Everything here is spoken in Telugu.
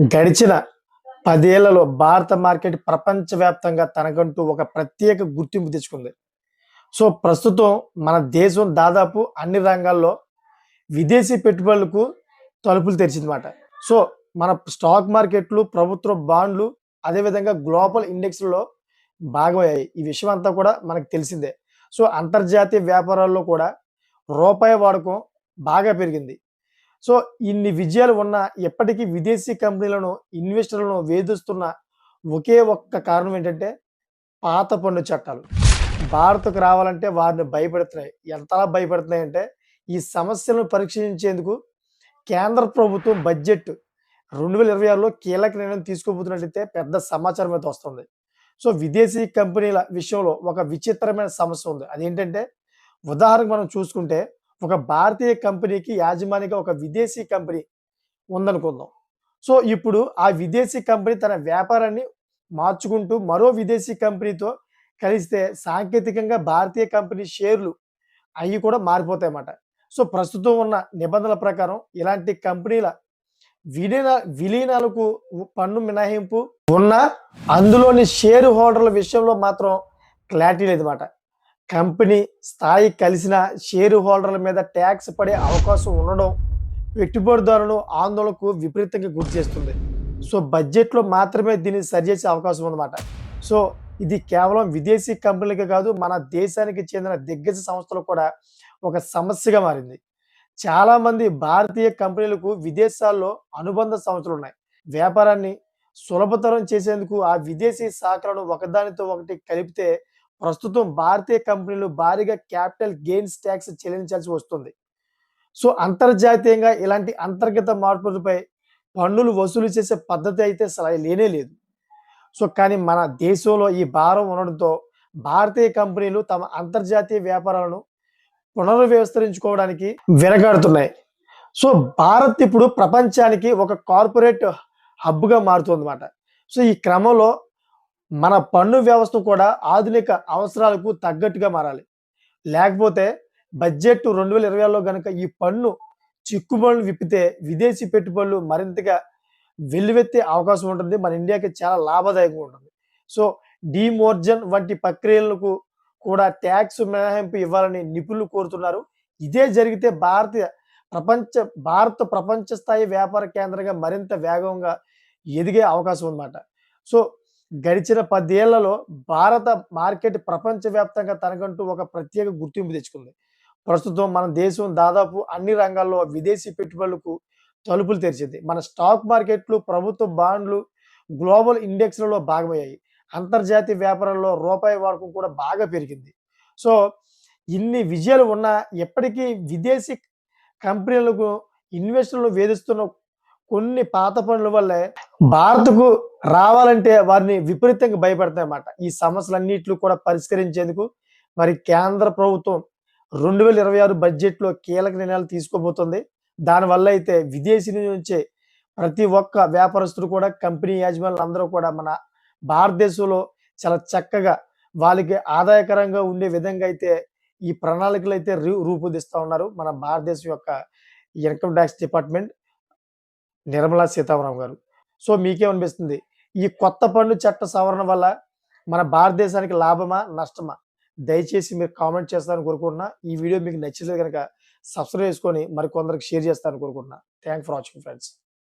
గడిచిన పదేళ్ళలో భారత మార్కెట్ ప్రపంచవ్యాప్తంగా తనకంటూ ఒక ప్రత్యేక గుర్తింపు తెచ్చుకుంది. సో ప్రస్తుతం మన దేశం దాదాపు అన్ని రంగాల్లో విదేశీ పెట్టుబడులకు తలుపులు తెరిచిందన్నమాట. సో మన స్టాక్ మార్కెట్లు ప్రభుత్వ బాండ్లు అదేవిధంగా గ్లోబల్ ఇండెక్స్లో భాగమయ్యాయి. ఈ విషయం అంతా కూడా మనకు తెలిసిందే. సో అంతర్జాతీయ వ్యాపారాల్లో కూడా రూపాయి వాడకం బాగా పెరిగింది. సో ఇన్ని విజయాలు ఉన్న ఎప్పటికీ విదేశీ కంపెనీలను ఇన్వెస్టర్లను వేధిస్తున్న ఒకే ఒక్క కారణం ఏంటంటే పాత పన్ను చట్టాలు. భారత్కు రావాలంటే వారిని భయపెడుతున్నాయి. ఎంతలా భయపెడుతున్నాయి అంటే ఈ సమస్యలను పరీక్షించేందుకు కేంద్ర ప్రభుత్వం బడ్జెట్ రెండు వేల ఇరవై ఆరులో కీలక నిర్ణయం తీసుకోబోతున్నట్లయితే పెద్ద సమాచారం అయితే వస్తుంది. సో విదేశీ కంపెనీల విషయంలో ఒక విచిత్రమైన సమస్య ఉంది. అదేంటంటే ఉదాహరణకు మనం చూసుకుంటే ఒక భారతీయ కంపెనీకి యాజమానిగా ఒక విదేశీ కంపెనీ ఉందనుకుందాం. సో ఇప్పుడు ఆ విదేశీ కంపెనీ తన వ్యాపారాన్ని మార్చుకుంటూ మరో విదేశీ కంపెనీతో కలిస్తే సాంకేతికంగా భారతీయ కంపెనీ షేర్లు అవి కూడా మారిపోతాయి అన్నమాట సో ప్రస్తుతం ఉన్న నిబంధనల ప్రకారం ఇలాంటి కంపెనీల విలీన విలీనాలకు పన్ను మినహాయింపు ఉన్న అందులోని షేర్ హోల్డర్ల విషయంలో మాత్రం క్లారిటీ లేదన్నమాట. కంపెనీ స్థాయి కలిసిన షేర్ హోల్డర్ల మీద ట్యాక్స్ పడే అవకాశం ఉండడం పెట్టుబడిదారులను ఆందోళనకు విపరీతంగా గురి చేస్తుంది. సో బడ్జెట్లో మాత్రమే దీన్ని సరిచేసే అవకాశం ఉందన్నమాట. సో ఇది కేవలం విదేశీ కంపెనీలకే కాదు మన దేశానికి చెందిన దిగ్గజ సంస్థలు కూడా ఒక సమస్యగా మారింది. చాలామంది భారతీయ కంపెనీలకు విదేశాల్లో అనుబంధ సంస్థలు ఉన్నాయి. వ్యాపారాన్ని సులభతరం చేసేందుకు ఆ విదేశీ శాఖలను ఒకదానితో ఒకటి కలిపితే ప్రస్తుతం భారతీయ కంపెనీలు భారీగా క్యాపిటల్ గెయిన్స్ ట్యాక్స్ చెల్లించాల్సి వస్తుంది. సో అంతర్జాతీయంగా ఇలాంటి అంతర్గత మార్పులపై పన్నులు వసూలు చేసే పద్ధతి అయితే అసలు లేనే లేదు. సో కానీ మన దేశంలో ఈ భారం ఉండడంతో భారతీయ కంపెనీలు తమ అంతర్జాతీయ వ్యాపారాలను పునర్వ్యవస్థరించుకోవడానికి వెనకాడుతున్నాయి సో భారత్ ఇప్పుడు ప్రపంచానికి ఒక కార్పొరేట్ హబ్గా మారుతుందన్నమాట. సో ఈ క్రమంలో మన పన్ను వ్యవస్థ కూడా ఆధునిక అవసరాలకు తగ్గట్టుగా మారాలి. లేకపోతే బడ్జెట్ రెండు వేల ఇరవై ఆరులో కనుక ఈ పన్ను చిక్కుబడులు విప్పితే విదేశీ పెట్టుబడులు మరింతగా వెల్లువెత్తే అవకాశం ఉంటుంది. మన ఇండియాకి చాలా లాభదాయకంగా ఉంటుంది. సో డిమోర్జన్ వంటి ప్రక్రియలకు కూడా ట్యాక్స్ మినహాయింపు ఇవ్వాలని నిపుణులు కోరుతున్నారు. ఇదే జరిగితే భారతీయ ప్రపంచ భారత ప్రపంచ స్థాయి వ్యాపార కేంద్రంగా మరింత వేగంగా ఎదిగే అవకాశం ఉందన్నమాట సో గడిచిన పదేళ్ళలో భారత మార్కెట్ ప్రపంచవ్యాప్తంగా తనకంటూ ఒక ప్రత్యేక గుర్తింపు తెచ్చుకుంది. ప్రస్తుతం మన దేశం దాదాపు అన్ని రంగాల్లో విదేశీ పెట్టుబడులకు తలుపులు తెరిచింది. మన స్టాక్ మార్కెట్లు ప్రభుత్వ బాండ్లు గ్లోబల్ ఇండెక్స్లలో భాగమయ్యాయి. అంతర్జాతీయ వ్యాపారంలో రూపాయి వాడకం కూడా బాగా పెరిగింది. సో ఇన్ని విజయాలు ఉన్నా ఎప్పటికీ విదేశీ కంపెనీలకు ఇన్వెస్టర్లు వేధిస్తున్న కొన్ని పాత పనుల వల్లే భారత్కు రావాలంటే వారిని విపరీతంగా భయపడతాయన్నమాట. ఈ సమస్యలన్నింటినీ కూడా పరిష్కరించేందుకు మరి కేంద్ర ప్రభుత్వం రెండు వేల ఇరవై ఆరు బడ్జెట్లో కీలక నిర్ణయాలు తీసుకోబోతుంది. దానివల్ల అయితే విదేశీ నుంచే ప్రతి ఒక్క వ్యాపారస్తుడు కూడా కంపెనీ యాజమాన్యులు అందరూ కూడా మన భారతదేశంలో చాలా చక్కగా వాళ్ళకి ఆదాయకరంగా ఉండే విధంగా అయితే ఈ ప్రణాళికలు అయితే రూ- రూపొందిస్తూ ఉన్నారు. మన భారతదేశం యొక్క income tax department Nirmala Sitaram గారు. సో మీకేమనిపిస్తుంది? ఈ కొత్త పన్ను చట్ట సవరణ వల్ల మన భారతదేశానికి లాభమా నష్టమా? దయచేసి మీరు కామెంట్ చేస్తారని కోరుకుంటున్నా. ఈ వీడియో మీకు నచ్చితే కనుక సబ్స్క్రైబ్ చేసుకొని మరి కొందరికి షేర్ చేస్తారని కోరుకుంటున్నా. Thank for watching friends.